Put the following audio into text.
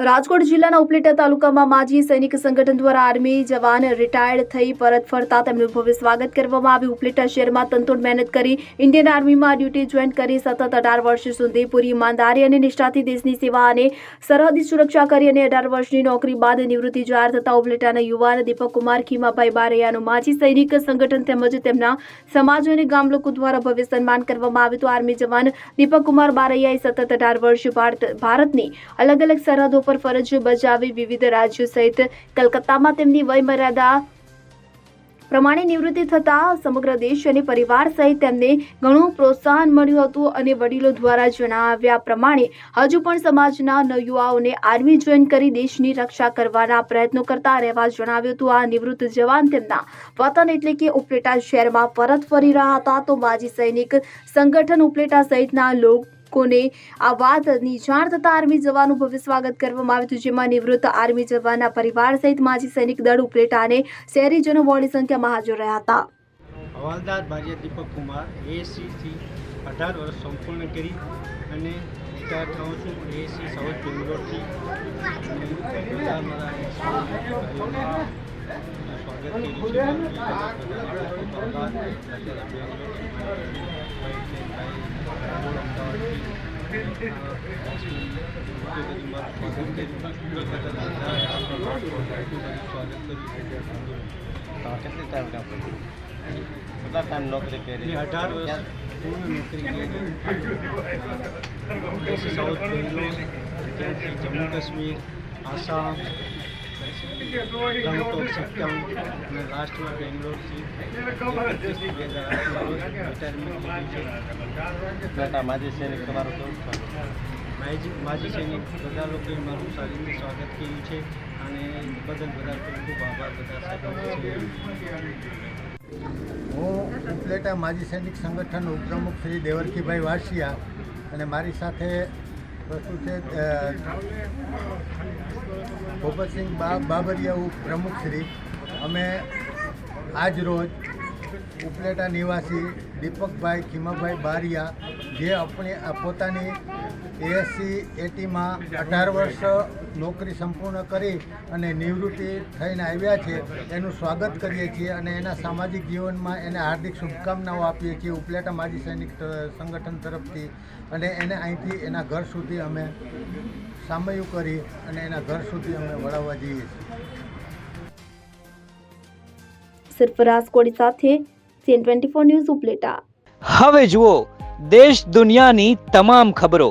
રાજકોટ જિલ્લાના ઉપલેટા તાલુકામાં માજી સૈનિક સંગઠન દ્વારા આર્મી જવાન રિટાયર્ડ થઈ પરત ફરતા તેમનું ભવ્ય સ્વાગત કરવામાં આવ્યું. ઉપલેટા શહેરમાં તંતોડ મહેનત કરી ઇન્ડિયન આર્મીમાં ડ્યુટી જોઈન કરી સતત અઢાર વર્ષ સુધી પૂરી ઈમાનદારી અને નિષ્ઠાથી દેશની સેવા અને સરહદી સુરક્ષા કરી અને અઢાર વર્ષની નોકરી બાદ નિવૃત્તિ જાહેર થતા ઉપલેટાના યુવાન દીપક કુમાર ખીમાભાઈ બારૈયાનું માજી સૈનિક સંગઠન તેમજ તેમના સમાજ અને ગામ લોકો દ્વારા ભવ્ય સન્માન કરવામાં આવ્યું હતું. આર્મી જવાન દીપક કુમાર બારૈયાએ સતત અઢાર વર્ષ ભારત ભારતની અલગ અલગ સરહદો પર ફરજ બજાવી વિવિધ રાજ્યો સહિત કલકત્તામાં તેમની વયમર્યાદા પ્રમાણે નિવૃત્તિ થતા સમગ્ર દેશ અને પરિવાર સહિત તેમને ઘણું પ્રોત્સાહન મળ્યું હતું અને વડીલો દ્વારા જણાવ્યા પ્રમાણે હજુ પણ સમાજના નવયુવાઓને આર્મી જોઈન કરી દેશની રક્ષા કરવાના પ્રયત્નો કરતા રહેવા જણાવ્યું હતું. આ નિવૃત્ત જવાન તેમના વતન એટલે કે ઉપલેટા શહેરમાં પરત ફરી રહ્યા હતા. તો માજી સૈનિક સંગઠન ઉપલેટા સહિતના લોકોને આ વાતની જાણ થતા આર્મી જવાનું ભવ્ય સ્વાગત કરવામાં આવ્યું હતું, જેમાં નિવૃત્ત આર્મી જવાનના પરિવાર સહિત માજી સૈનિક દળ ઉપલેટા અને શહેરીજનો મોડી સંખ્યામાં હાજર રહ્યા હતા. હવાલદાર બારિયા દીપક કુમાર એએસસીથી અઢાર વર્ષ સંપૂર્ણ કરી અને એએસસી સાઉથ બેંગ્લોરથી સ્વાગત કર્યું છે કેટલી ટાઈમ કર્યું કેટલા ટાઈમ નોકરી કરી અઢાર નોકરી જમ્મુ કાશ્મીર આસામ ગંગટોક સિક્કમ અને લાસ્ટમાં બેંગ્લોરથી બે હજાર રિટાયરમેન્ટ માજી સૈનિક તમારો કેવું સ્વાગત માજી સૈનિક બધા લોકોએ મારું સારી સ્વાગત કર્યું છે અને બદલ બધા ખૂબ આભાર બધા હું ઉપલેટા માજી સૈનિક સંગઠન ઉપપ્રમુખ શ્રી દેવરકીભાઈ વાસિયા અને મારી સાથે વસ્તુ છે ભગતસિંહ બાબરિયા પ્રમુખ શ્રી. અમે આજ રોજ ઉપલેટા નિવાસી દીપકભાઈ ખીમાભાઈ બારિયા જે આપણી પોતાની એએસસી એટીમાં અઢાર વર્ષ નોકરી સંપૂર્ણ કરી અને નિવૃત્તિ થઈને આવ્યા છે એનું સ્વાગત કરીએ છીએ અને એના સામાજિક જીવનમાં એને હાર્દિક શુભકામનાઓ આપીએ છીએ ઉપલેટા માજી સૈનિક સંગઠન તરફથી. અને એને અહીંથી એના ઘર સુધી અમે સામયું કરી અને એના ઘર સુધી અમે વળાવવા જઈએ છીએ. સરફરાઝ કોડી સાથે CN twenty four news Upleta. હવે જુઓ દેશ દુનિયાની તમામ ખબરો.